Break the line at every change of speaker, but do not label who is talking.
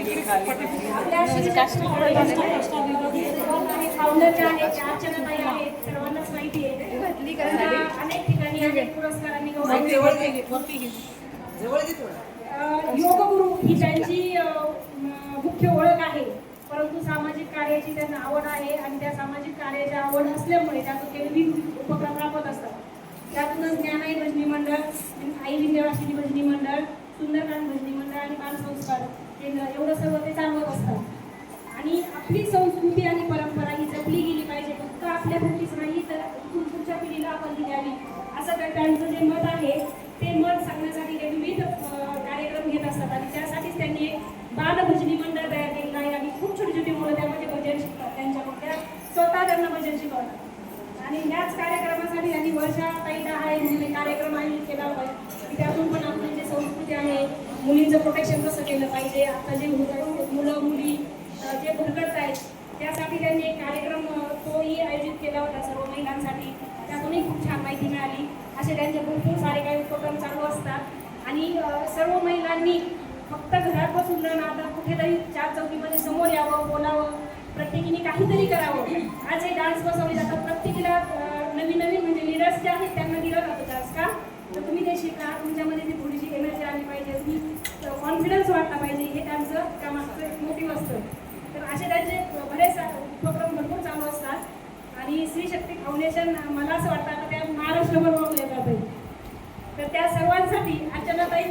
आपल्या फाउंडर आहेत अर्चनाताई आहेत सर्वांनाच माहिती आहे त्यांना अनेक ठिकाणी अनेक पुरस्कारांनी योगगुरु ही त्यांची मुख्य ओळख आहे. परंतु सामाजिक कार्याची त्यांना आवड आहे आणि त्या सामाजिक कार्याची आवड असल्यामुळे त्यातून ते विविध उपक्रम राबवत असतात. त्यातूनच ज्ञानाई भजनी मंडळ आई विंध्यवासिनी भजनी मंडळ सुंदरकांड भजनी मंडळ आणि बालसंस्कार केंद्र एवढं सगळं ते चांगलं असतात आणि आपली संस्कृती आणि परंपरा ही जपली गेली पाहिजे. फक्त आपल्या पुरतीच नाही तर इथून पुढच्या पिढीला आपण दिल्यावी असं त्या- त्यांचं जे मत आहे ते मत सांगण्यासाठी ते विविध कार्यक्रम घेत असतात. आणि त्यासाठीच त्यांनी एक बालभजनी मंडळ तयार केलेलं आहे. आणि खूप छोटी छोटी मुलं त्यामध्ये भजन शिकतात. त्यांच्याकडे त्या स्वतः त्यांना भजन शिकवतात. आणि ह्याच कार्यक्रमासाठी त्यांनी वर्षा ताई आहे एक कार्यक्रम आयोजित केला होता. त्यातून पण आपली जी संस्कृती आहे मुलींचं प्रोटेक्शन कसं केलं पाहिजे? आता जे मुलं मुलं मुली जे भरकटत आहेत त्यासाठी त्यांनी एक कार्यक्रम तोही आयोजित केला होता सर्व महिलांसाठी. त्यातूनही खूप छान माहिती मिळाली. असे त्यांचे भरपूर सारे काही उपक्रम चालू असतात. आणि सर्व महिलांनी फक्त घरात बसून न आता कुठेतरी चार चौकीमध्ये समोर यावं बोलावं प्रत्येकीने काहीतरी करावं. आज हे डान्स बसवले जातात. प्रत्येकीला नवीन नवीन म्हणजे लिडर्स जे आहेत त्यांना दिला जातो डान्स का तर तुम्ही ते शिका तुमच्यामध्ये ती थोडीशी एनर्जी आली पाहिजे तुम्ही कॉन्फिडन्स वाटला पाहिजे हे त्यांचं त्यामागचं एक मोटिव्ह असतं. तर असे त्यांचे बरेच उपक्रम भरपूर चालू असतात. आणि स्त्री शक्ती फाउंडेशन मला असं वाटतं आता त्या महाराष्ट्रभर ओळखले आहे तर त्या सर्वांसाठी अर्चनाताई